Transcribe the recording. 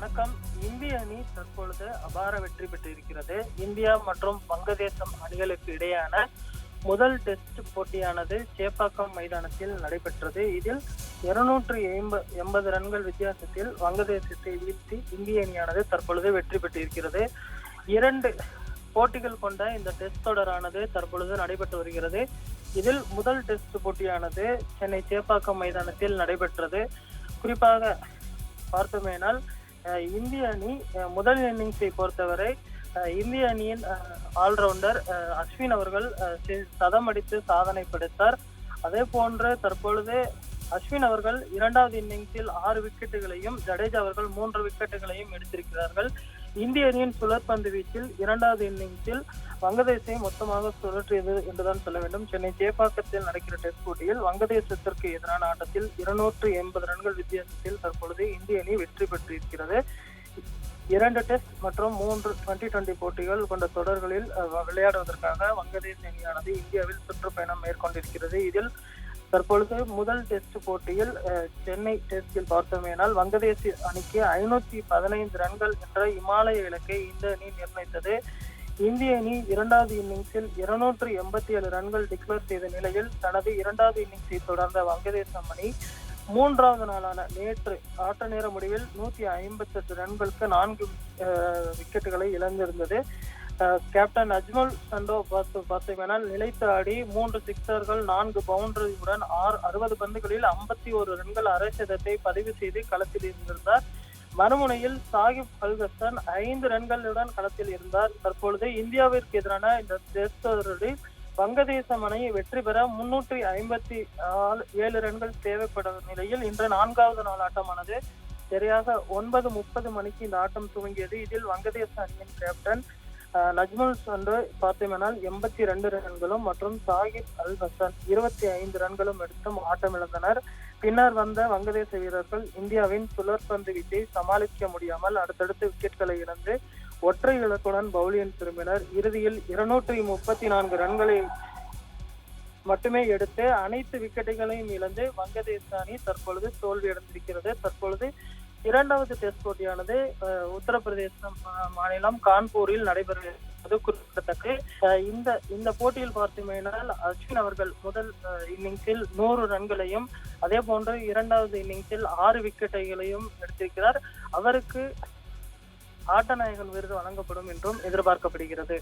வணக்கம். இந்திய அணி தற்பொழுது அபார வெற்றி பெற்றிருக்கிறது. இந்தியா மற்றும் வங்கதேசம் அணிகளுக்கு இடையான முதல் டெஸ்ட் போட்டியானது சேப்பாக்கம் மைதானத்தில் நடைபெற்றது. இதில் இருநூற்று எண்பது ரன்கள் வித்தியாசத்தில் வங்கதேசத்தை வீழ்த்தி இந்திய அணியானது தற்பொழுது வெற்றி பெற்றிருக்கிறது. இரண்டு போட்டிகள் கொண்ட இந்த டெஸ்ட் தொடரானது தற்பொழுது நடைபெற்று வருகிறது. இதில் முதல் டெஸ்ட் போட்டியானது சென்னை சேப்பாக்கம் மைதானத்தில் நடைபெற்றது. குறிப்பாக பார்த்தோமேனால் இந்திய அணி முதல் இன்னிங்ஸை பொறுத்தவரை இந்திய அணியின் ஆல்ரவுண்டர் அஸ்வின் அவர்கள் சதம் அடித்து சாதனை படைத்தார். அதே போன்று தற்பொழுது அஸ்வின் அவர்கள் இரண்டாவது இன்னிங்ஸில் ஆறு விக்கெட்டுகளையும் ஜடேஜா அவர்கள் மூன்று விக்கெட்டுகளையும் எடுத்திருக்கிறார்கள். இந்திய அணியின் சுழற்பந்து வீச்சில் இரண்டாவது இன்னிங்ஸில் வங்கதேசத்தை மொத்தமாக சுழற்றியது என்றுதான் சொல்ல வேண்டும். சென்னை சேப்பாக்கத்தில் நடக்கிற டெஸ்ட் போட்டியில் வங்கதேசத்திற்கு எதிரான ஆட்டத்தில் இருநூற்று எண்பது ரன்கள் வித்தியாசத்தில் தற்பொழுது இந்திய அணி வெற்றி பெற்றிருக்கிறது. இரண்டு டெஸ்ட் மற்றும் மூன்று டுவெண்டி டுவெண்டி போட்டிகள் கொண்ட தொடர்களில் விளையாடுவதற்காக வங்கதேச அணியானது இந்தியாவில் சுற்றுப்பயணம் மேற்கொண்டிருக்கிறது. இதில் தற்பொழுது முதல் டெஸ்ட் போட்டியில் சென்னை டெஸ்டில் பார்த்தோமேனால் வங்கதேச அணிக்கு ஐநூத்தி பதினைந்து ரன்கள் என்ற இமாலய இலக்கை இந்த அணி நிர்ணயித்தது. இந்திய அணி இரண்டாவது இன்னிங்ஸில் இருநூற்று எண்பத்தி ஏழு ரன்கள் டிக்ளேர் செய்த நிலையில் தனது இரண்டாவது இன்னிங்ஸை தொடர்ந்த வங்கதேசம் அணி மூன்றாவது நாளான நேற்று ஆட்ட நேர முடிவில் நூத்தி ஐம்பத்தி எட்டு ரன்களுக்கு நான்கு விக்கெட்டுகளை இழந்திருந்தது. கேப்டன் அஜ்மல் சண்டோ பார்த்து பார்த்தீங்கன்னா நிலைத்து ஆடி மூன்று சிக்ஸர்கள் நான்கு பவுண்டரியுடன் ஆறு அறுபது பந்துகளில் ஐம்பத்தி ஒரு ரன்கள் அரை சதத்தை பதிவு செய்து களத்தில் இருந்திருந்தார். மறுமுனையில் சாகிப் அல்கஸ்தான் ஐந்து ரன்களுடன் களத்தில் இருந்தார். தற்பொழுது இந்தியாவிற்கு எதிரான இந்த டெஸ்ட் தொடரில் வங்கதேசம் அணி வெற்றி பெற முன்னூற்றி ஐம்பத்தி ஆறு ஏழு ரன்கள் தேவைப்படும் நிலையில் இன்று நான்காவது நாள் ஆட்டமானது. சரியாக ஒன்பது முப்பது மணிக்கு இந்த ஆட்டம் துவங்கியது. இதில் வங்கதேச அணியின் கேப்டன் நஜ்மல் சண்டு பார்த்தோமெனால் எண்பத்தி ரெண்டு ரன்களும் மற்றும் சாகிப் அல் ஹசன் இருபத்தி ஐந்து ரன்களும் எடுத்தும் ஆட்டமிழந்தனர். பின்னர் வந்த வங்கதேச வீரர்கள் இந்தியாவின் சுழற்பந்து வீச்சை சமாளிக்க முடியாமல் அடுத்தடுத்து விக்கெட்களை இழந்து ஒற்றை இலக்குடன் பவுலியன் திரும்பினர். இறுதியில் இருநூற்றி முப்பத்தி நான்கு ரன்களை மட்டுமே எடுத்து அனைத்து விக்கெட்டுகளையும் இழந்து வங்கதேச அணி தற்பொழுது தோல்வியடைந்திருக்கிறது. தற்பொழுது இரண்டாவது டெஸ்ட் போட்டியானது உத்தரப்பிரதேசம் மாநிலம் கான்பூரில் நடைபெறுகிறது. குறிப்பிடத்தக்க இந்த இந்த போட்டியில் பார்த்தோமேனால் அஸ்வின் அவர்கள் முதல் இன்னிங்ஸில் நூறு ரன்களையும் அதே போன்று இரண்டாவது இன்னிங்ஸில் ஆறு விக்கெட்டுகளையும் எடுத்திருக்கிறார். அவருக்கு ஆட்டநாயகன் விருது வழங்கப்படும் என்றும் எதிர்பார்க்கப்படுகிறது.